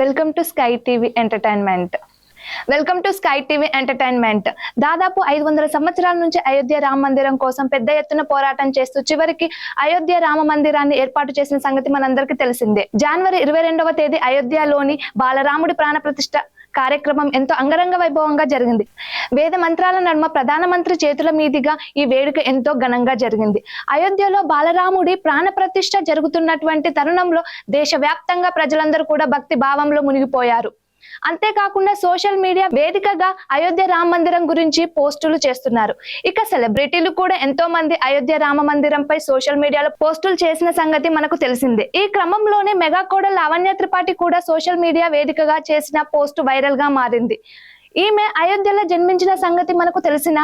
Welcome to Sky TV entertainment welcome to Sky TV entertainment దాదాపు ఐదు వందల సంవత్సరాల నుంచి అయోధ్య రామ మందిరం కోసం పెద్ద ఎత్తున పోరాటం చేస్తూ చివరికి అయోధ్య రామ మందిరాన్ని ఏర్పాటు చేసిన సంగతి మనందరికీ తెలిసిందే. జనవరి ఇరవై రెండవ తేదీ అయోధ్యలోని బాలరాముడి ప్రాణ ప్రతిష్ట కార్యక్రమం ఎంతో అంగరంగ వైభవంగా జరిగింది. వేద మంత్రాల నడుమ ప్రధానమంత్రి చేతుల మీదుగా ఈ వేడుక ఎంతో ఘనంగా జరిగింది. అయోధ్యలో బాలరాముడి ప్రాణ ప్రతిష్ట జరుగుతున్నటువంటి తరుణంలో దేశవ్యాప్తంగా ప్రజలందరూ కూడా భక్తి భావంలో మునిగిపోయారు. అంతేకాకుండా సోషల్ మీడియా వేదికగా అయోధ్య రామ మందిరం గురించి పోస్టులు చేస్తున్నారు. ఇక సెలబ్రిటీలు కూడా ఎంతో మంది అయోధ్య రామ మందిరంపై సోషల్ మీడియాలో పోస్టులు చేసిన సంగతి మనకు తెలిసిందే. ఈ క్రమంలోనే మెగా కోడల్ లావణ్య త్రిపాఠి కూడా సోషల్ మీడియా వేదికగా చేసిన పోస్ట్ వైరల్గా మారింది. ఈమె అయోధ్యలో జన్మించిన సంగతి మనకు తెలిసిన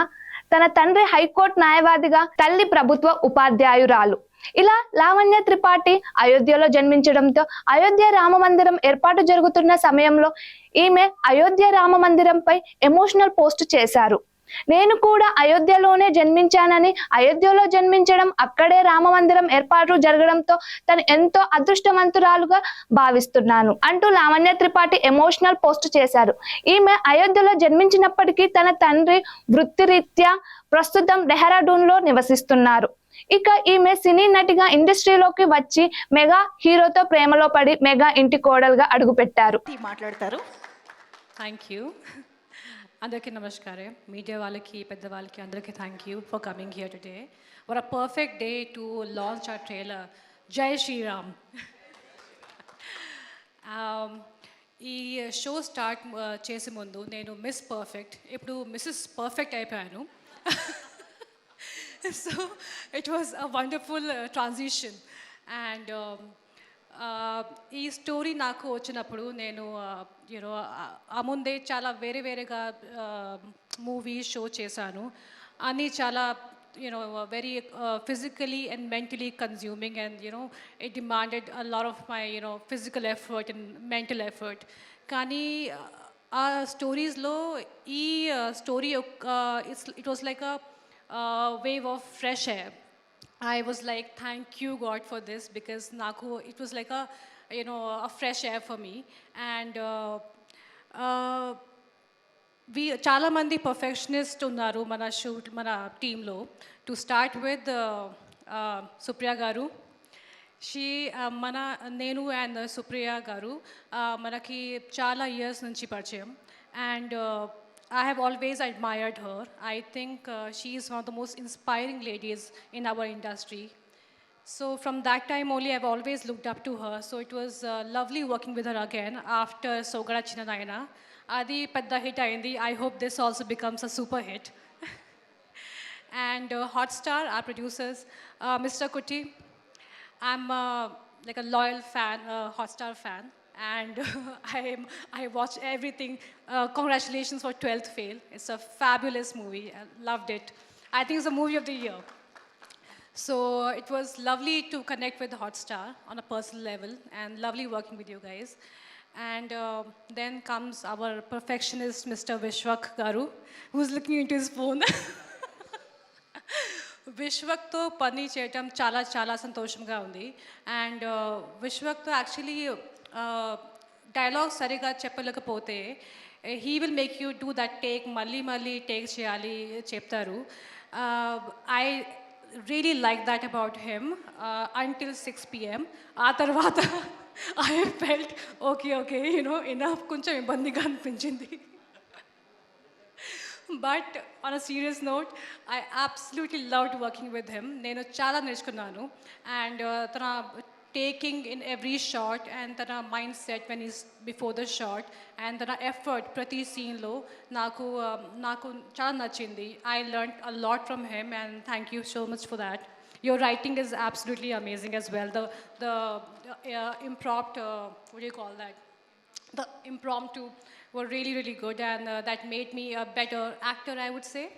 తన తండ్రి హైకోర్టు న్యాయవాదిగా తల్లి ప్రభుత్వ ఉపాధ్యాయురాలు. ఇలా లావణ్య త్రిపాఠి అయోధ్యలో జన్మించడంతో అయోధ్య రామ మందిరం ఏర్పాటు జరుగుతున్న సమయంలో ఈమె అయోధ్య రామ మందిరంపై ఎమోషనల్ పోస్ట్ చేశారు. నేను కూడా అయోధ్యలోనే జన్మించానని అయోధ్యలో జన్మించడం అక్కడే రామ మందిరం ఏర్పాటు జరగడంతో తను ఎంతో అదృష్టవంతురాలుగా భావిస్తున్నాను అంటూ లావణ్య త్రిపాఠి ఎమోషనల్ పోస్ట్ చేశారు. ఈమె అయోధ్యలో జన్మించినప్పటికీ తన తండ్రి వృత్తిరీత్యా ప్రస్తుతం డెహ్రాడూన్లో నివసిస్తున్నారు. ఇక ఈమె సినీ నటిగా ఇండస్ట్రీలోకి వచ్చి మెగా హీరోతో ప్రేమలో పడి మెగా ఇంటి కోడలుగా అడుగుపెట్టారు మాట్లాడతారు. థ్యాంక్ యూ అందరికీ నమస్కారం. మీడియా వాళ్ళకి పెద్దవాళ్ళకి అందరికీ thank you for coming here today what a perfect day to launch ఆ ట్రైలర్ జై శ్రీరామ్ Um, ఈ షో స్టార్ట్ చేసే ముందు నేను మిస్ పర్ఫెక్ట్ ఇప్పుడు మిస్సెస్ పర్ఫెక్ట్ అయిపోయాను. So it was a wonderful transition and ఈ స్టోరీ నాకు వచ్చినప్పుడు నేను యూనో ఆ ముందే చాలా వేరే వేరేగా మూవీ షో చేశాను. అని చాలా you know very physically and mentally consuming and you know it demanded a lot of my you know physical effort and mental effort కానీ ఆ స్టోరీస్లో ఈ story it's it was like a wave of fresh air. I was like, thank you, God, for this because Naku, it was like a, you know, a fresh air for me. And uh, uh, వి చాలా మంది perfectionist ఉన్నారు మన shoot మన టీంలో to start with Supriya గారు she మన నేను and Supriya గారు uh, మనకి చాలా ఇయర్స్ నుంచి పరిచయం and I have always admired her. I think uh, she is one of the most inspiring ladies in our industry. So from that time only, I've always looked up to her. So it was uh, lovely working with her again after Sogara Chinnanayana. Adi Padda Hit Ayindi, I hope this also becomes a super hit. and uh, Hotstar, our producers, uh, Mr. Kuti, I'm uh, like a loyal fan, uh, Hotstar fan And I, am, I watch everything. Uh, congratulations for 12th Fail. It's a fabulous movie. I loved it. I think it's the movie of the year. So it was lovely to connect with Hotstar on a personal level and lovely working with you guys. And uh, then comes our perfectionist, Mr. Vishwak Garu, who's looking into his phone. విశ్వక్తో పని చేయటం చాలా చాలా సంతోషంగా ఉంది and విశ్వక్తో actually dialogue సరిగా చెప్పలేకపోతే he will make you do that take మళ్ళీ మళ్ళీ take చేయాలి చెప్తారు. I really like that about him until six PM ఆ తర్వాత I felt okay okay you know enough కొంచెం ఇబ్బందిగా అనిపించింది. But on a serious note I absolutely loved working with him నేను చాలా నేర్చుకున్నాను. అండ్ తన taking in every shot and తన mind set when is before the short and తన effort ప్రతి సీన్లో నాకు uh, నాకు చాలా నచ్చింది I learn a lot from him and thank you so much for that your writing is absolutely amazing as well. The the uh, impromptu, uh, what do you call that? The impromptu were really really good, and uh, that made me a better actor, I would say.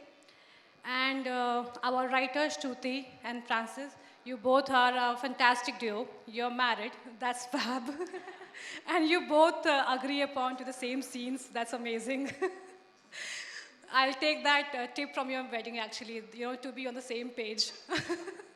And uh, our writers, Shruti and Francis, you both are a fantastic duo. You're married, that's fab. and you both uh, agree upon to the same scenes. That's amazing. I'll take that uh, tip from your wedding actually, you know, to be on the same page.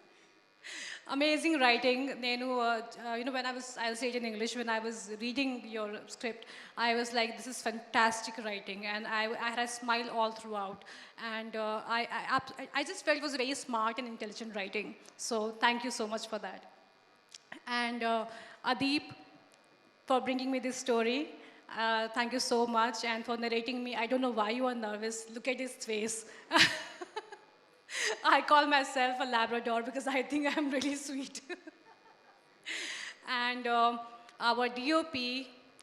amazing writing. Nenu, uh, uh, you know, when I was, I'll say it in English, when I was reading your script, I was like, this is fantastic writing. And I, I had a smile all throughout. And uh, I, I, I just felt it was very smart and intelligent writing. So thank you so much for that. And uh, Adeep, for bringing me this story. Uh, thank you so much. And for narrating me, I don't know why you are nervous. Look at his face. I call myself a Labrador because I think I'm really sweet. and um, our DOP,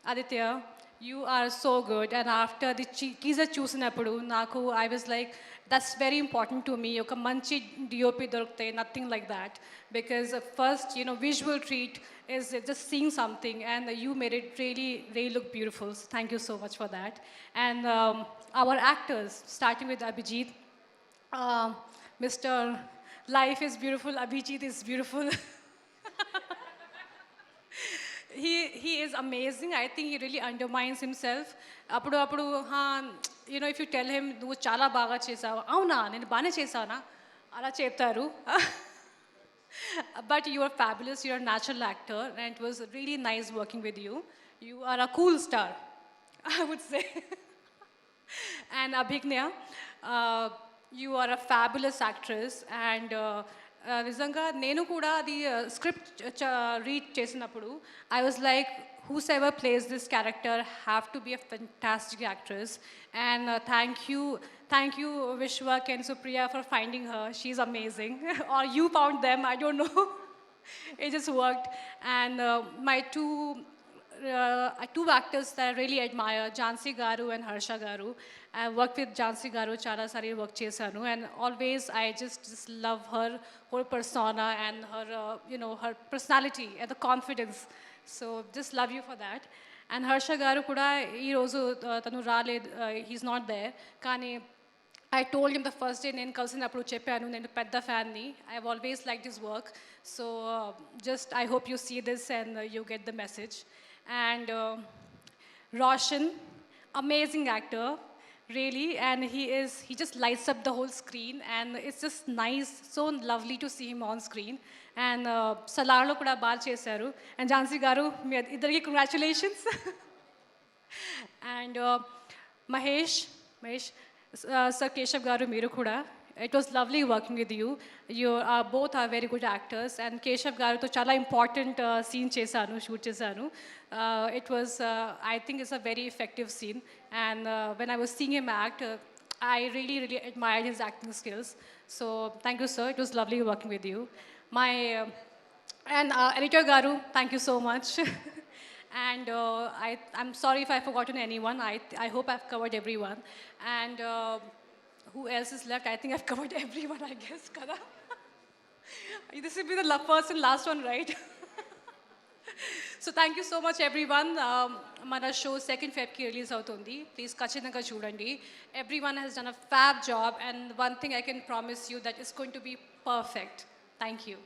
Aditya, you are so good. And after the Kiza Chusinapadu, Naku, I was like, that's very important to me. Yoka manchi DOP dorkte, nothing like that. Because first, you know, visual treat is just seeing something, and you made it really, really look beautiful. So thank you so much for that. And um, our actors, starting with Abhijit, uh, Mr. Life is beautiful, Abhijit is beautiful. he, he is amazing. I think he really undermines himself. అప్పుడు అప్పుడు you know if you tell him నువ్వు చాలా బాగా చేసావు అవునా నేను బాగానే చేసానా అలా చెప్తారు but you are fabulous. You're a natural actor, and it was really nice working with you. You are a cool star, I would say. and Abhignya, uh, you are a fabulous actress. And uh, uh, నిజంగా నేను కూడా అది script read చేసినప్పుడు I was like whosoever plays this character have to be a fantastic actress and uh, thank you thank you vishwak and supriya for finding her she's amazing or you found them i don't know it just worked and uh, my two uh, two actors that I really admire, Jansi Garu and Harsha Garu. I worked with Jansi Garu చాలా సారి work చేశాను and always I just, just love her whole persona and her, uh, you know, her personality and the confidence. So just love you for that. And Harsha Garu కూడా ఈరోజు uh, తను రాలేదు he's not there కానీ I told him the first day నేను కలిసినప్పుడు చెప్పాను నేను పెద్ద ఫ్యాన్ని I always like this work so just I hope you see this and you get the message And Roshan, amazing actor, really, and he is he just lights up the whole screen, and it's just nice, so lovely to see him on screen. And uh, Salarlo kuda బాగా చేశారు and Jhansi garu మీ ఇద్దరికి congratulations and Mahesh Mahesh sir Keshav garu మీరు కూడా It was lovely working with you. You are, both are very good actors, and Keshav Garu to chala important uh, scene chesanu, shoot chesanu. Uh, it was, uh, I think it's a very effective scene. And uh, when I was seeing him act, uh, I really, really admired his acting skills. So thank you, sir. It was lovely working with you. My, uh, and uh, editor Garu, thank you so much. and uh, I, I'm sorry if I've forgotten anyone. I, I hope I've covered everyone. And uh, who else is left? I think I've covered everyone, I guess, Kada. this will be the first and last one, right? so thank you so much, everyone. Um, Mana show second Feb ki release outundi. Please kachinaga chudandi. Everyone has done a fab job, and one thing I can promise you that it's going to be perfect. Thank you.